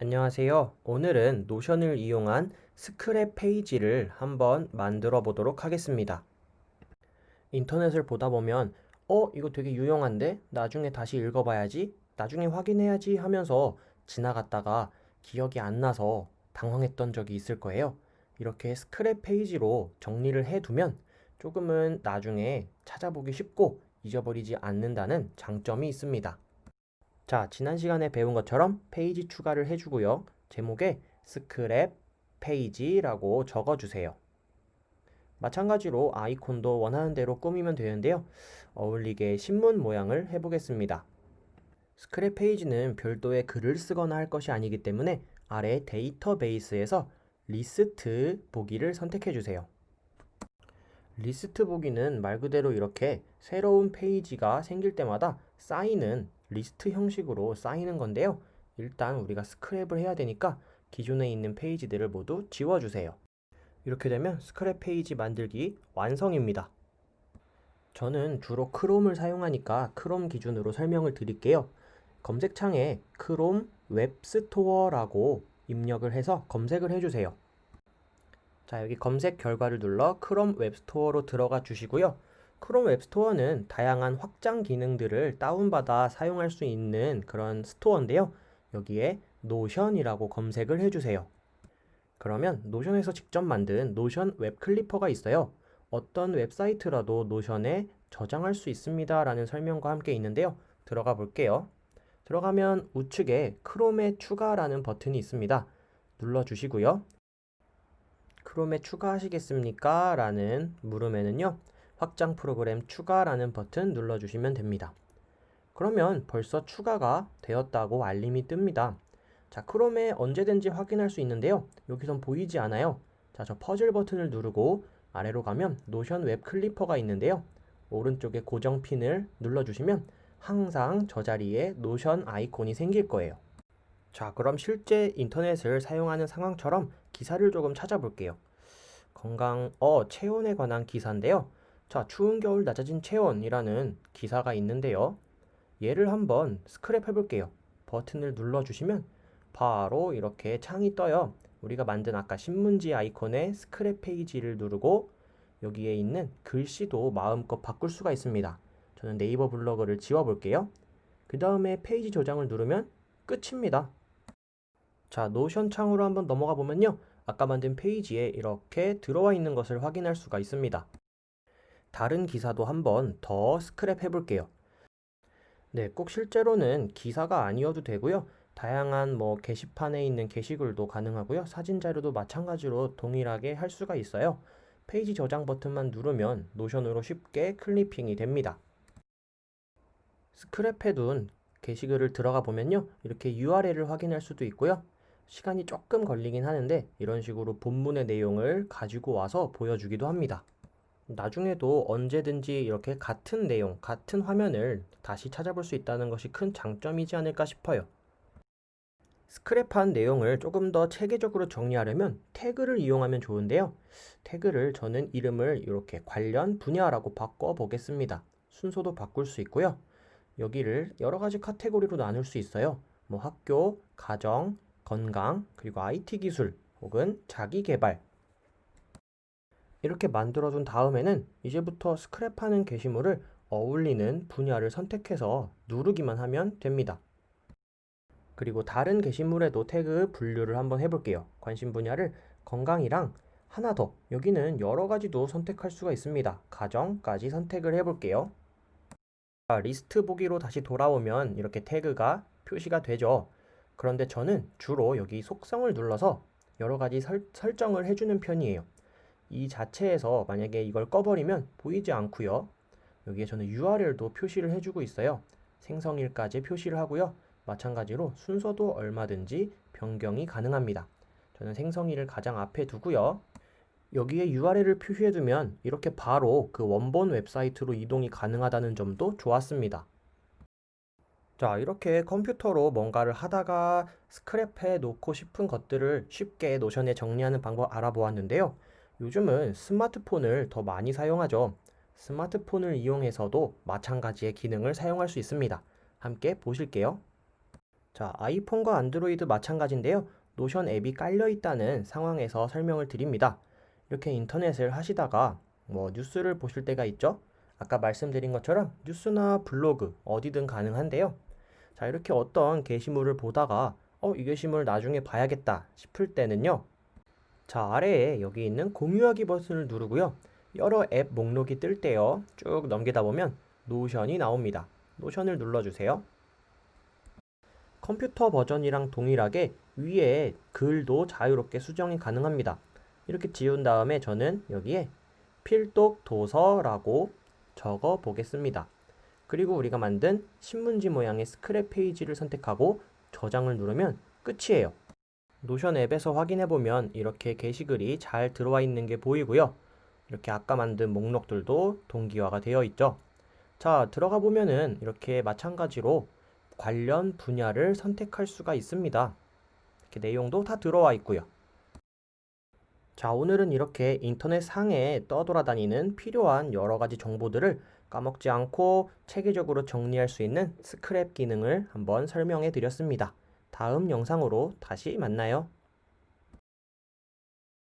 안녕하세요. 오늘은 노션을 이용한 스크랩 페이지를 한번 만들어 보도록 하겠습니다. 인터넷을 보다 보면, 어, 이거 되게 유용한데? 나중에 다시 읽어봐야지? 나중에 확인해야지 하면서 지나갔다가 기억이 안 나서 당황했던 적이 있을 거예요. 이렇게 스크랩 페이지로 정리를 해두면 조금은 나중에 찾아보기 쉽고 잊어버리지 않는다는 장점이 있습니다. 자, 지난 시간에 배운 것처럼 페이지 추가를 해주고요. 제목에 스크랩 페이지라고 적어주세요. 마찬가지로 아이콘도 원하는 대로 꾸미면 되는데요. 어울리게 신문 모양을 해보겠습니다. 스크랩 페이지는 별도의 글을 쓰거나 할 것이 아니기 때문에 아래 데이터베이스에서 리스트 보기를 선택해 주세요. 리스트 보기는 말 그대로 이렇게 새로운 페이지가 생길 때마다 쌓이는 리스트 형식으로 쌓이는 건데요. 일단 우리가 스크랩을 해야 되니까 기존에 있는 페이지들을 모두 지워주세요. 이렇게 되면 스크랩 페이지 만들기 완성입니다. 저는 주로 크롬을 사용하니까 크롬 기준으로 설명을 드릴게요. 검색창에 크롬 웹스토어라고 입력을 해서 검색을 해주세요. 자, 여기 검색 결과를 눌러 크롬 웹스토어로 들어가 주시고요. 크롬 웹스토어는 다양한 확장 기능들을 다운받아 사용할 수 있는 그런 스토어인데요. 여기에 노션이라고 검색을 해주세요. 그러면 노션에서 직접 만든 노션 웹 클리퍼가 있어요. 어떤 웹사이트라도 노션에 저장할 수 있습니다. 라는 설명과 함께 있는데요. 들어가 볼게요. 들어가면 우측에 크롬에 추가라는 버튼이 있습니다. 눌러 주시고요. 크롬에 추가하시겠습니까? 라는 물음에는요. 확장 프로그램 추가라는 버튼 눌러주시면 됩니다. 그러면 벌써 추가가 되었다고 알림이 뜹니다. 자, 크롬에 언제든지 확인할 수 있는데요. 여기선 보이지 않아요. 자, 저 퍼즐 버튼을 누르고 아래로 가면 노션 웹 클리퍼가 있는데요. 오른쪽에 고정 핀을 눌러주시면 항상 저 자리에 노션 아이콘이 생길 거예요. 자, 그럼 실제 인터넷을 사용하는 상황처럼 기사를 조금 찾아볼게요. 건강, 어, 체온에 관한 기사인데요. 자, 추운 겨울 낮아진 체온이라는 기사가 있는데요. 얘를 한번 스크랩 해볼게요. 버튼을 눌러주시면 바로 이렇게 창이 떠요. 우리가 만든 아까 신문지 아이콘의 스크랩 페이지를 누르고 여기에 있는 글씨도 마음껏 바꿀 수가 있습니다. 저는 네이버 블로그를 지워볼게요. 그 다음에 페이지 저장을 누르면 끝입니다. 자, 노션 창으로 한번 넘어가 보면요. 아까 만든 페이지에 이렇게 들어와 있는 것을 확인할 수가 있습니다. 다른 기사도 한번 더 스크랩 해볼게요. 네, 꼭 실제로는 기사가 아니어도 되고요. 다양한 뭐 게시판에 있는 게시글도 가능하고요. 사진 자료도 마찬가지로 동일하게 할 수가 있어요. 페이지 저장 버튼만 누르면 노션으로 쉽게 클리핑이 됩니다. 스크랩해둔 게시글을 들어가 보면요. 이렇게 URL을 확인할 수도 있고요. 시간이 조금 걸리긴 하는데 이런 식으로 본문의 내용을 가지고 와서 보여주기도 합니다. 나중에도 언제든지 이렇게 같은 내용, 같은 화면을 다시 찾아볼 수 있다는 것이 큰 장점이지 않을까 싶어요. 스크랩한 내용을 조금 더 체계적으로 정리하려면 태그를 이용하면 좋은데요. 태그를 저는 이름을 이렇게 관련 분야라고 바꿔 보겠습니다. 순서도 바꿀 수 있고요. 여기를 여러 가지 카테고리로 나눌 수 있어요. 뭐 학교, 가정, 건강, 그리고 IT 기술 혹은 자기 개발. 이렇게 만들어둔 다음에는 이제부터 스크랩하는 게시물을 어울리는 분야를 선택해서 누르기만 하면 됩니다. 그리고 다른 게시물에도 태그 분류를 한번 해볼게요. 관심 분야를 건강이랑 하나 더. 여기는 여러 가지도 선택할 수가 있습니다. 가정까지 선택을 해볼게요. 자, 리스트 보기로 다시 돌아오면 이렇게 태그가 표시가 되죠. 그런데 저는 주로 여기 속성을 눌러서 여러 가지 설, 설정을 해주는 편이에요. 이 자체에서 만약에 이걸 꺼버리면 보이지 않고요. 여기에 저는 URL도 표시를 해주고 있어요. 생성일까지 표시를 하고요. 마찬가지로 순서도 얼마든지 변경이 가능합니다. 저는 생성일을 가장 앞에 두고요. 여기에 URL을 표시해두면 이렇게 바로 그 원본 웹사이트로 이동이 가능하다는 점도 좋았습니다. 자, 이렇게 컴퓨터로 뭔가를 하다가 스크랩해 놓고 싶은 것들을 쉽게 노션에 정리하는 방법 알아보았는데요. 요즘은 스마트폰을 더 많이 사용하죠. 스마트폰을 이용해서도 마찬가지의 기능을 사용할 수 있습니다. 함께 보실게요. 자, 아이폰과 안드로이드 마찬가지인데요. 노션 앱이 깔려 있다는 상황에서 설명을 드립니다. 이렇게 인터넷을 하시다가 뭐 뉴스를 보실 때가 있죠. 아까 말씀드린 것처럼 뉴스나 블로그 어디든 가능한데요. 자, 이렇게 어떤 게시물을 보다가 어, 이 게시물 나중에 봐야겠다 싶을 때는요. 자, 아래에 여기 있는 공유하기 버튼을 누르고요. 여러 앱 목록이 뜰 때요. 쭉 넘기다 보면 노션이 나옵니다. 노션을 눌러주세요. 컴퓨터 버전이랑 동일하게 위에 글도 자유롭게 수정이 가능합니다. 이렇게 지운 다음에 저는 여기에 필독 도서라고 적어 보겠습니다. 그리고 우리가 만든 신문지 모양의 스크랩 페이지를 선택하고 저장을 누르면 끝이에요. 노션 앱에서 확인해 보면 이렇게 게시글이 잘 들어와 있는 게 보이고요. 이렇게 아까 만든 목록들도 동기화가 되어 있죠. 자, 들어가 보면은 이렇게 마찬가지로 관련 분야를 선택할 수가 있습니다. 이렇게 내용도 다 들어와 있고요. 자, 오늘은 이렇게 인터넷 상에 떠돌아다니는 필요한 여러 가지 정보들을 까먹지 않고 체계적으로 정리할 수 있는 스크랩 기능을 한번 설명해 드렸습니다. 다음 영상으로 다시 만나요.